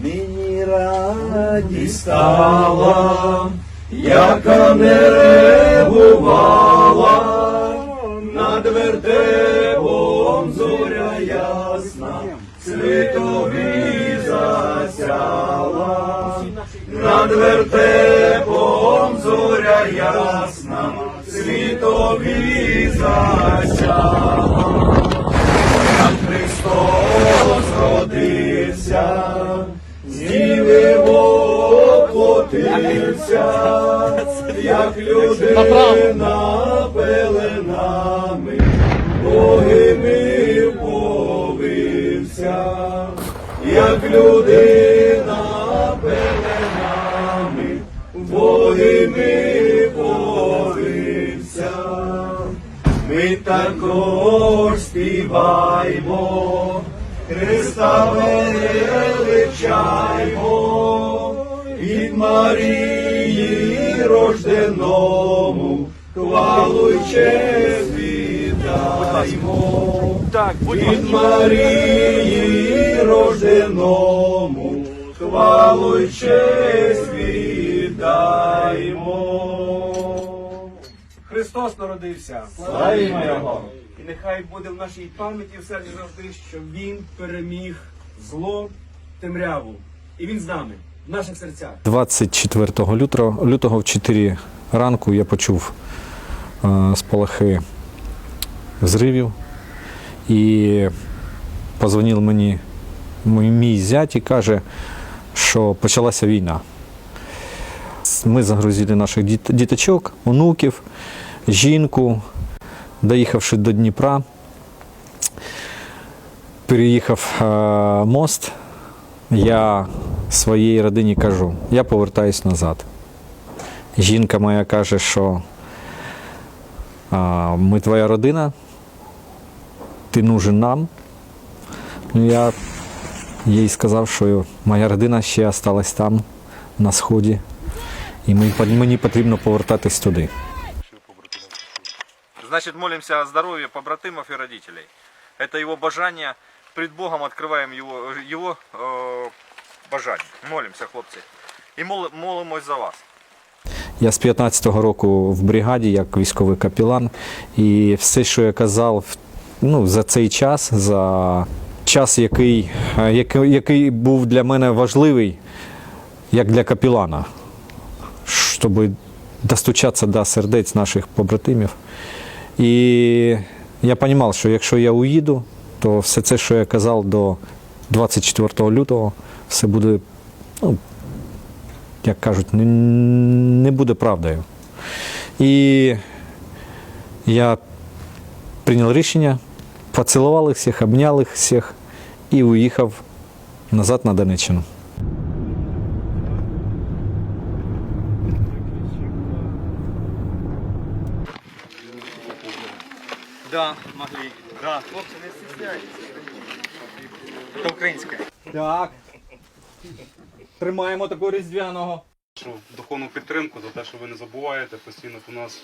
Мені радість стала, яка не ревувала, над вертепом зоря ясна, світові засяла, над вертепом зоря ясна, світові засяла. Як Христос родився, з діви воплотився, як людина пеленами, богими повився, як людина пеленами, богими повився. Ми також співаймо, Христа величаймо, від Марії рожденому, хвалу честь віддаймо. Від Марії рожденому, хвалу й честь віддаймо. Христос народився. Славімо Його! І нехай буде в нашій пам'яті в серці завжди, що Він переміг зло, темряву. І Він з нами, в наших серцях. 24 лютого, лютого в 4 ранку я почув е, спалахи зривів і позвонив мені мій, мій зять і каже, що почалася війна. Ми загрузили наших діт- діточок, онуків, жінку, доїхавши до Дніпра, переїхав е, мост, я своїй родині кажу, я повертаюсь назад. Жінка моя каже, що ми твоя родина, ти нужен нам. Ну, я їй сказав, що моя родина ще осталась там, на сході, і мені потрібно повертатись туди. Значит, молимся о здоровье побратимов и родителей. Это его бажание. Пред Богом открываем его, его э, бажання. Молимося, хлопці. І мол, молимось за вас. Я з 15-го року в бригаді як військовий капелан, і все, що я казав ну, за цей час, за час, який, е, який, який був для мене важливий, як для капелана, щоб достучатися до сердець наших побратимів. І я розумів, що якщо я уїду, то все це, що я казав до 24 лютого, все буде ну, як кажуть, не, буде правдою. І я прийняв рішення, поцілував всіх, обняв їх всіх і уїхав назад на Донеччину. Да, могли. Да. Хлопці, не стесняйтесь. Це українське. Так. Тримаємо такого різдвяного. Що духовну підтримку за те, що ви не забуваєте, постійно до нас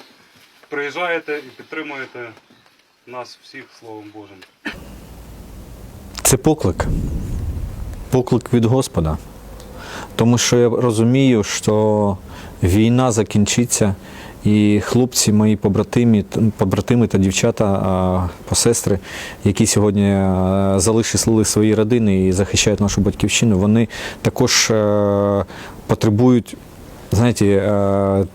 приїжджаєте і підтримуєте нас всіх Словом Божим. Це поклик. Поклик від Господа. Тому що я розумію, що війна закінчиться, і хлопці, мої побратими, побратими та дівчата, посестри, які сьогодні а, залишили свої родини і захищають нашу батьківщину, вони також е, потребують, знаєте, е,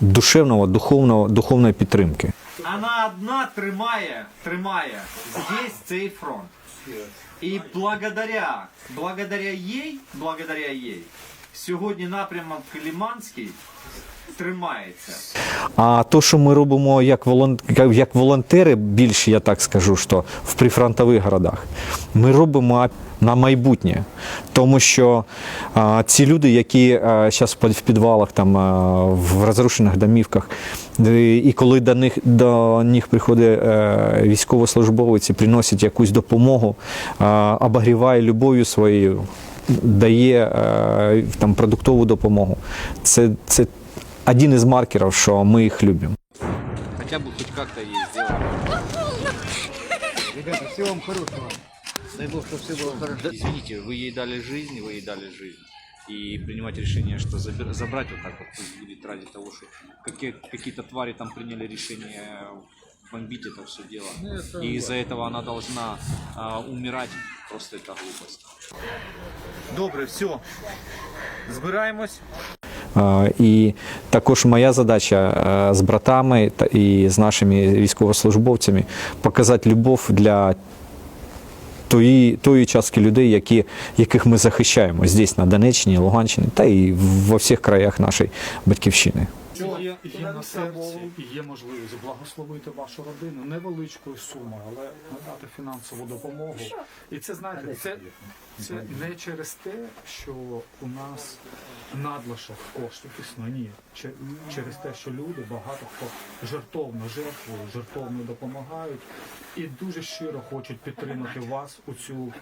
душевного, духовного, духовної підтримки. Вона одна тримає, тримає здесь цей фронт. І благодаря, благодаря їй, благодаря їй, сьогодні напрямок Ліманський тримається. А то, що ми робимо як, волон... як волонтери, більше я так скажу, що в прифронтових городах, ми робимо на майбутнє. Тому що а, ці люди, які зараз в підвалах, там, а, в розрушених домівках, і коли до них, до них приходить е, військовослужбовець і приносить якусь допомогу, а, обогріває любов'ю своєю, дає е, там, продуктову допомогу. Це, це один из маркеров, что мы их любим. Хотя бы хоть как-то її зробити. Ребята, всього вам хорошого. Дай Бог, чтобы все было хорошо. Извините, вы ей дали жизнь, вы ей дали жизнь. И принимать решение, что забир- забрать вот так вот пусть будет ради того, что какие- какие-то твари там приняли решение бомбить это все дело. И из-за этого она должна а, умирать, просто это глупость. Добре, все. Збираємось. І також моя задача е, з братами та- і з нашими військовослужбовцями показати любов для тої, тої частки людей, які, яких ми захищаємо здесь, на Донеччині, Луганщині та і во всіх краях нашої батьківщини. Є, є на серці і є можливість благословити вашу родину невеличкою сумою, але надати фінансову допомогу. І це знаєте, це, це не через те, що у нас надлишок коштів існує. Ні, через те, що люди багато хто жертовно жертвують, жертовно допомагають і дуже щиро хочуть підтримати вас у цю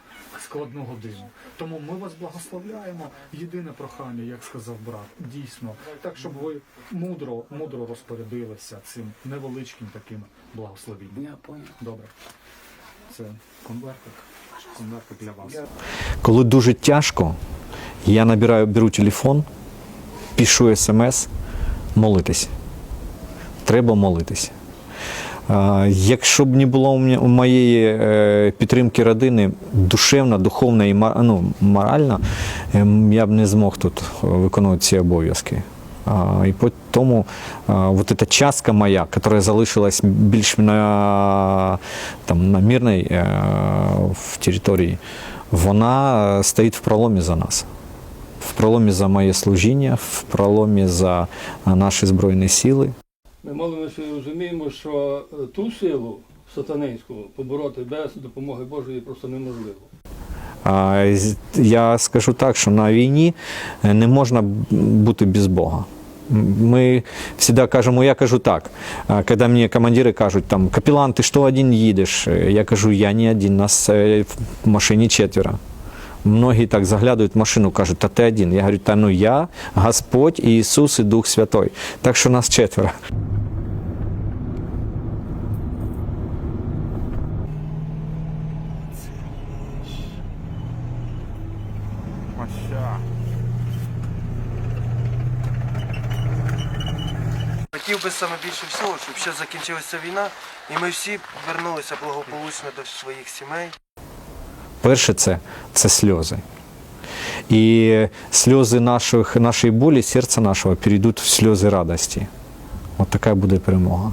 складну годину. Тому ми вас благословляємо. Єдине прохання, як сказав брат, дійсно, так щоб ви мудро, мудро розпорядилися цим невеличким таким благословенням. Я понял. Добре. Це конвертик. Конвертик для вас. Коли дуже тяжко, я набираю, беру телефон, пишу смс, молитись. Треба молитись. Якщо б не було у моєї е, підтримки родини душевна, духовна і ну, моральна, ем, я б не змог тут виконувати ці обов'язки. А, І по тому вот эта частка моя, которая залишилась більш на, там, на мирній е, в території, вона стоїть в проломі за нас. В проломі за моє служіння, в проломі за наші Збройні сили. Ми молимося і розуміємо, що е, ту силу сатанинську побороти без допомоги Божої просто неможливо. Я скажу так, що на війні е, не можна бути без Бога. М, Ми завжди кажемо, я кажу так, Когда коли мені командири кажуть, там, капеллан, ти що один їдеш? Е, Я кажу, я не один, нас е, в машині четверо. Многие так заглядывают в машину, кажуть, та ти один. Я говорю, та ну я, Господь, Ісус і Дух Святой. Так що нас четверо. Хотів би саме більше всього, щоб ще закінчилася війна, і ми всі вернулися благополучно до своїх сімей. Перше це, це сльози. І сльози наших, нашої болі, серця нашого перейдуть в сльози радості. От така буде перемога.